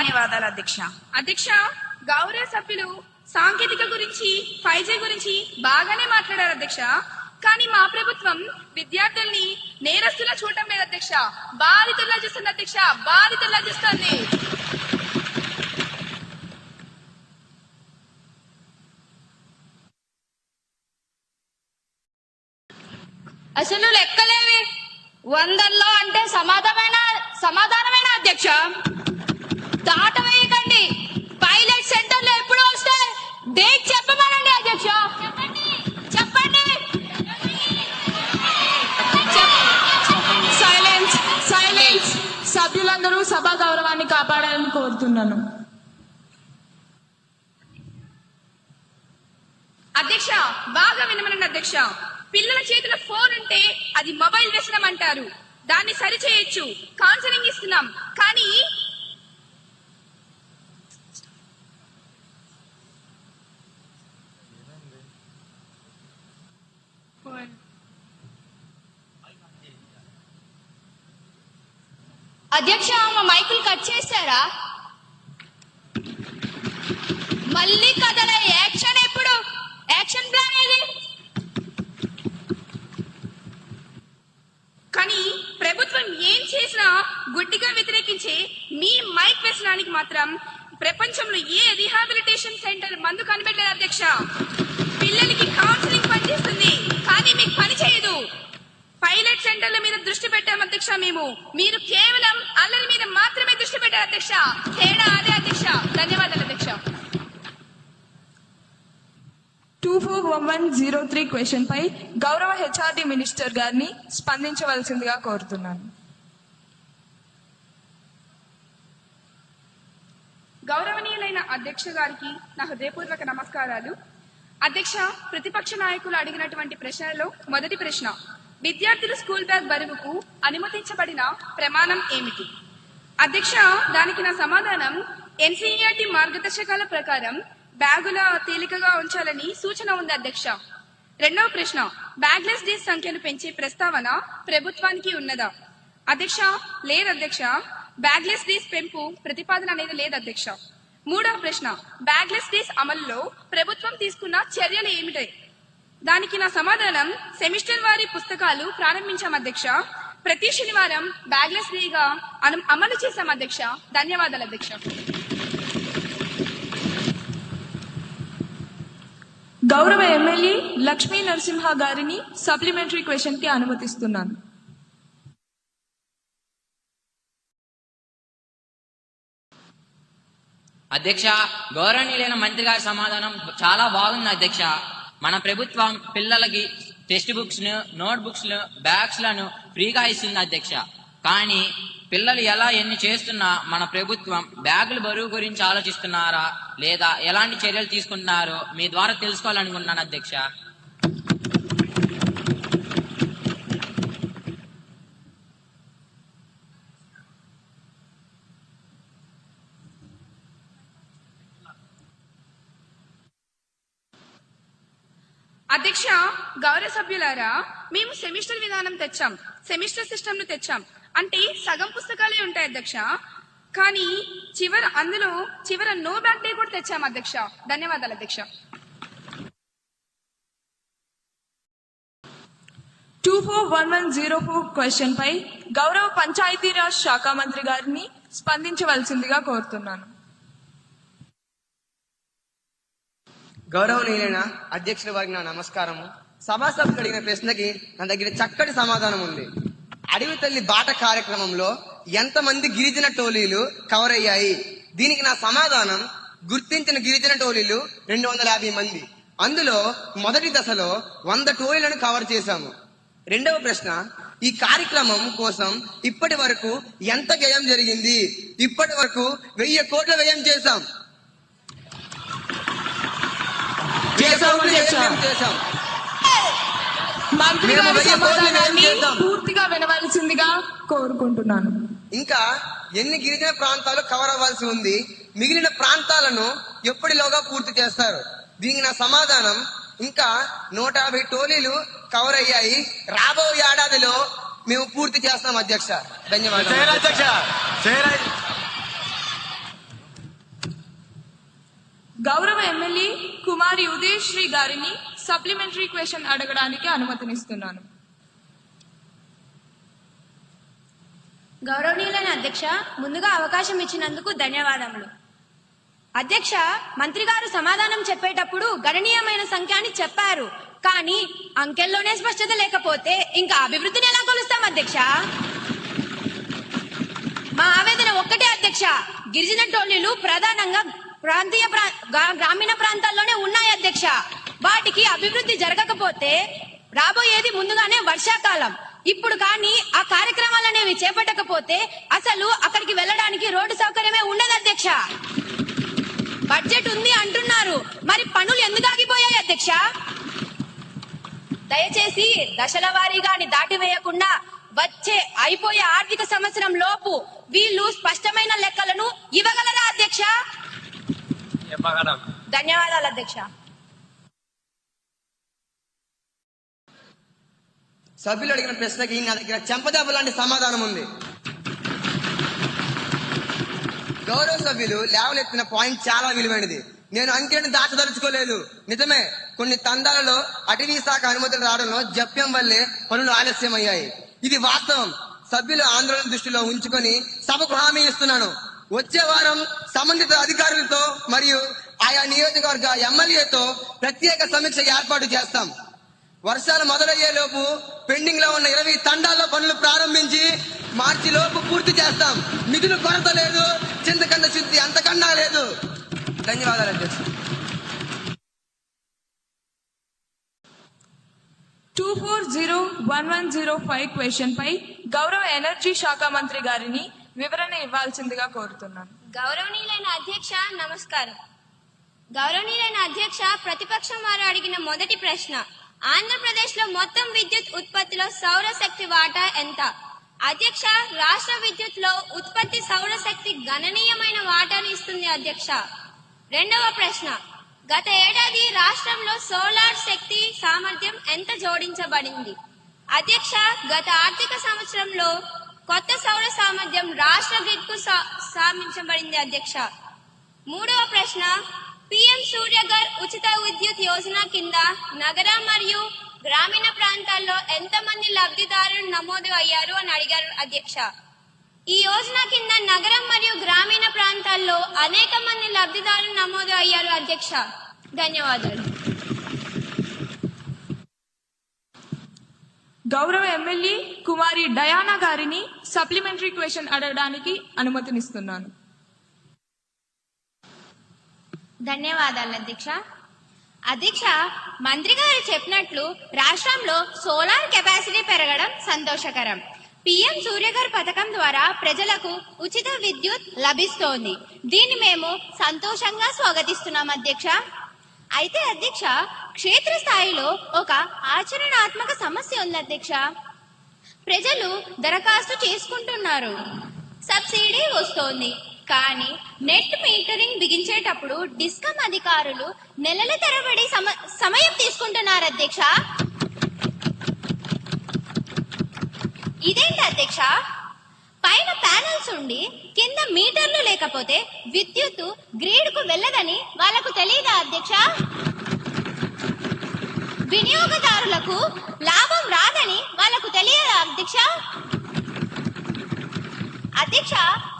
ధన్యవాదాలు అధ్యక్ష. అధ్యక్ష గౌరవ సభ్యులు సాంకేతిక గురించి ఫైవ్ జీ గురించి బాగానే మాట్లాడారు అధ్యక్ష. కానీ మా ప్రభుత్వం విద్యార్థుల్ని నేరస్తులా చూడటం లేదు అధ్యక్ష. బాధితుల్లా చూస్తుంది అధ్యక్ష. బాధితుల్లా చూస్తుంది. అసలు లెక్కలేవి. వందల్లో అంటే సమాధానమైన సమాధానమైన అధ్యక్ష? దాట వేయకండి పైలట్ సెంటర్లు ఎప్పుడు వస్తాయి డేట్ చెప్పమనండి అధ్యక్ష. చెప్పండి. చెప్పండి. Silence silence. సభ్యులందరూ సభా గౌరవాన్ని కాపాడాలని కోరుతున్నాను. అధ్యక్ష బాగా వినమనండి అధ్యక్ష. పిల్లల చేతిలో ఫోన్ ఉంటే అది మొబైల్ వ్యసనం అంటారు. దాన్ని సరిచేయొచ్చు. కౌన్సిలింగ్ ఇస్తున్నాం. కానీ అధ్యక్ష మా మైకులు కట్ చేశారా? మళ్ళీ కథల యాక్షన్ ఎప్పుడు? యాక్షన్ ప్లాన్ ఏది? కానీ ప్రభుత్వం ఏం చేసినా గుడ్డిగా వ్యతిరేకించే మీ మైక్ వ్యసనానికి మాత్రం ప్రపంచంలో ఏ రీహాబిలిటేషన్ సెంటర్ మందు కనిపెట్టలేదు అధ్యక్ష. పిల్లలకి కౌన్సిలింగ్ పనిచేస్తుంది. కానీ మీ పైలట్ సెంటర్ల మీద దృష్టి పెట్టాం అధ్యక్ష మేము. మీరు కేవలం అల్లరి మీద మాత్రమే దృష్టి పెట్టారు అధ్యక్ష. తేడా అదే అధ్యక్ష. ధన్యవాదాలు అధ్యక్ష. Two four one one zero three question పై గౌరవ హెచ్ఆర్డి మినిస్టర్ గారిని స్పందించవలసిందిగా కోరుతున్నాను. గౌరవనీయులైన అధ్యక్ష గారికి నా హృదయపూర్వక నమస్కారాలు. అధ్యక్ష ప్రతిపక్ష నాయకులు అడిగినటువంటి ప్రశ్నలో మొదటి ప్రశ్న. విద్యార్థులు స్కూల్ బ్యాగ్ బరువుకు అనుమతించబడిన ప్రమాణం ఏమిటి? అధ్యక్ష దానికి నా సమాధానం. ఎన్సీఈఆర్టీ మార్గదర్శకాల ప్రకారం బ్యాగుల తేలికగా ఉంచాలని సూచన ఉంది అధ్యక్ష. రెండవ ప్రశ్న బ్యాగ్లెస్ డేస్ సంఖ్యను పెంచే ప్రస్తావన ప్రభుత్వానికి ఉన్నదా? అధ్యక్ష లేదు అధ్యక్ష. బ్యాగ్లెస్ డేస్ పెంపు ప్రతిపాదన అనేది లేదు అధ్యక్ష. మూడవ ప్రశ్న బ్యాగ్లెస్ డేస్ అమలులో ప్రభుత్వం తీసుకున్న చర్యలు ఏమిటాయి దానికి నా సమాధానం సెమిస్టర్ వారి పుస్తకాలు ప్రారంభించాం అధ్యక్ష. ప్రతి శనివారం బ్యాగ్లెస్ డేగా అను- అమలు చేశాం అధ్యక్ష. ధన్యవాదాలు అధ్యక్ష. గౌరవ ఎమ్మెల్యే లక్ష్మీ నరసింహ గారిని సప్లిమెంటరీ క్వశ్చన్కి అనుమతిస్తున్నాను. అధ్యక్ష గౌరవనీయులైన మంత్రి గారి సమాధానం చాలా బాగుంది అధ్యక్ష. మన ప్రభుత్వం పిల్లలకి టెక్స్ట్ బుక్స్ను నోట్ బుక్స్ను బ్యాగ్స్లను ఫ్రీగా ఇస్తుంది అధ్యక్ష. కానీ పిల్లలు ఎలా ఎన్ని చేస్తున్నా మన ప్రభుత్వం బ్యాగుల బరువు గురించి ఆలోచిస్తున్నారా? లేదా ఎలాంటి చర్యలు తీసుకుంటున్నారో మీ ద్వారా తెలుసుకోవాలనుకుంటున్నాను అధ్యక్ష. అధ్యక్ష గౌరవ సభ్యులారా మేము సెమిస్టర్ విధానం తెచ్చాం సెమిస్టర్ సిస్టమ్ను తెచ్చాం. అంటే సగం పుస్తకాలే ఉంటాయి అధ్యక్ష. కానీ చివర అందులో చివర నో బ్యాక్ డే కూడా తెచ్చాం అధ్యక్ష. ధన్యవాదాలు అధ్యక్ష. Two four one one zero four question పై గౌరవ పంచాయతీరాజ్ శాఖ మంత్రి గారిని స్పందించవలసిందిగా కోరుతున్నాను. గౌరవనీయులైన అధ్యక్షుల వారికి నా నమస్కారము. సభాసభకు అడిగిన ప్రశ్నకి నా దగ్గర చక్కటి సమాధానం ఉంది. అడవి తల్లి బాట కార్యక్రమంలో ఎంతమంది గిరిజన టోలీలు కవర్ అయ్యాయి? దీనికి నా సమాధానం గుర్తించిన గిరిజన టోలీలు రెండు వందల యాభై మంది. అందులో మొదటి దశలో వంద టోలీలను కవర్ చేశాము. రెండవ ప్రశ్న ఈ కార్యక్రమం కోసం ఇప్పటి వరకు ఎంత వ్యయం జరిగింది? ఇప్పటి వరకు వెయ్యి కోట్ల వ్యయం చేశాం. చేశాం, మంత్రి గారి సమాధానాన్ని. పూర్తిగా వినవలసిందిగా కోరుకుంటున్నాను. ఇంకా ఎన్ని గిరిజన ప్రాంతాలు కవర్ అవ్వాల్సి ఉంది మిగిలిన ప్రాంతాలను ఎప్పటిలోగా పూర్తి చేస్తారు? దీనికి నా సమాధానం ఇంకా నూట యాభై టోలీలు కవర్ అయ్యాయి. రాబో ఏడాదిలో మేము పూర్తి చేస్తాం అధ్యక్ష. ధన్యవాదాలు. కుమారి ఉదయశ్రీ గారిని సప్లిమెంటరీ క్వశ్చన్ అడగడానికి అనుమతినిస్తున్నాను. గౌరవనీయులైన అధ్యక్ష ముందుగా అవకాశం ఇచ్చినందుకు ధన్యవాదములు. అధ్యక్ష మంత్రి గారు సమాధానం చెప్పేటప్పుడు గణనీయమైన సంఖ్య అని చెప్పారు. కానీ అంకెల్లోనే స్పష్టత లేకపోతే ఇంకా అభివృద్ధిని ఎలా కొలుస్తాం అధ్యక్ష? మా ఆవేదన ఒక్కటే అధ్యక్ష. గిరిజన టోలీలు ప్రధానంగా ప్రాంతీయ గ్రామీణ ప్రాంతాల్లోనే ఉన్నాయి అధ్యక్ష. వాటికి అభివృద్ధి జరగకపోతే రాబోయేది ముందుగానే వర్షాకాలం. ఇప్పుడు కానీ ఆ కార్యక్రమాలు అనేవి చేపట్టకపోతే అసలు అక్కడికి వెళ్ళడానికి రోడ్డు సౌకర్యమే ఉండదు అధ్యక్ష. బడ్జెట్ ఉంది అంటున్నారు. మరి పనులు ఎందుకు ఆగిపోయాయి అధ్యక్ష? దయచేసి దశల వారీగాని దాటివేయకుండా వచ్చే అయిపోయే ఆర్థిక సంవత్సరం లోపు వీళ్ళు స్పష్టమైన లెక్కలను ఇవ్వగలరా అధ్యక్ష? ధన్యవాదాలు. అధ్యక్ష. సభ్యులు అడిగిన ప్రశ్నకి నా దగ్గర చెంపదెబ్బ లాంటి సమాధానం ఉంది. గౌరవ సభ్యులు లేవలెత్తిన పాయింట్ చాలా విలువైనది. నేను అంకెలను దాచదలుచుకోలేదు. నిజమే కొన్ని తండాలలో అటవీ శాఖ అనుమతులు రావడంలో జప్యం వల్లే పనులు ఆలస్యమయ్యాయి. ఇది వాస్తవం. సభ్యుల ఆందోళన దృష్టిలో ఉంచుకొని సభకు హామీ ఇస్తున్నాను. వచ్చే వారం సంబంధిత అధికారులతో మరియు ఆయా నియోజకవర్గ ఎమ్మెల్యేతో ప్రత్యేక సమీక్ష ఏర్పాటు చేస్తాం. వర్షాలు మొదలయ్యే లోపు పెండింగ్లో ఉన్న ఇరవై తండాల్లో పనులు ప్రారంభించి మార్చి లోపు పూర్తి చేస్తాం. నిధులు కొరత లేదు చింతకన్నా శుద్ధి అంతకన్నా లేదు. ధన్యవాదాలు అధ్యక్ష. Two four zero one one zero five question పై గౌరవ ఎనర్జీ శాఖ మంత్రి గారిని వివరణ ఇవ్వాల్సిందిగా కోరుతున్నాను. గౌరవనీయులైన అధ్యక్ష నమస్కారం. గౌరవనీయులైన అధ్యక్ష ప్రతిపక్షం వారు అడిగిన మొదటి ప్రశ్న ఆంధ్రప్రదేశ్లో మొత్తం విద్యుత్ ఉత్పత్తిలో సౌరశక్తి వాటా ఎంత? అధ్యక్ష రాష్ట్ర విద్యుత్లో ఉత్పత్తి సౌరశక్తి గణనీయమైన వాటాను ఇస్తుంది అధ్యక్ష. రెండవ ప్రశ్న గత ఏడాది రాష్ట్రంలో సోలార్ శక్తి సామర్థ్యం ఎంత జోడించబడింది? అధ్యక్ష గత ఆర్థిక సంవత్సరంలో కొత్త సౌర సామర్థ్యం రాష్ట్ర గ్రిడ్కు సాధించబడింది అధ్యక్ష. మూడవ ప్రశ్న పిఎం సూర్యగర్ ఉచిత విద్యుత్ యోజన కింద నగర మరియు గ్రామీణ ప్రాంతాల్లో ఎంతమంది లబ్ధిదారులు నమోదు అయ్యారు అని అడిగారు అధ్యక్ష. ఈ యోజన కింద నగరం మరియు గ్రామీణ ప్రాంతాల్లో అనేక మంది లబ్ధిదారులు నమోదు అయ్యారు అధ్యక్ష. ధన్యవాదాలు. గౌరవ ఎమ్మెల్యే కుమారి డయానా గారిని సప్లిమెంటరీ క్వశ్చన్ అడగడానికి అనుమతినిస్తున్నాను. ధన్యవాదాలు అధ్యక్ష. అధ్యక్ష మంత్రి గారు చెప్పినట్లు రాష్ట్రంలో సోలార్ కెపాసిటీ పెరగడం సంతోషకరం. పిఎం సూర్యగర్ పథకం ద్వారా ప్రజలకు ఉచిత విద్యుత్ లభిస్తోంది. దీన్ని మేము సంతోషంగా స్వాగతిస్తున్నాం అధ్యక్ష. అయితే అధ్యక్ష క్షేత్రస్థాయిలో ఒక ఆచరణాత్మక సమస్య ఉంది అధ్యక్ష. ప్రజలు దరఖాస్తు చేసుకుంటున్నారు. సబ్సిడీ వస్తోంది. కానీ నెట్ మీటరింగ్ బిగించేటప్పుడు డిస్కమ్ అధికారులు నెలల తరబడి సమ- సమయం తీసుకుంటున్నారు అధ్యక్ష. ఇదేంటి అధ్యక్ష? ఉండి కింద మీటర్లు లేకపోతే విద్యుత్తు గ్రిడ్కు వెళ్ళదని వాళ్ళకు తెలియదా అధ్యక్ష? వినియోగదారులకు లాభం రాదని వాళ్ళకు తెలియదా అధ్యక్ష? అధ్యక్ష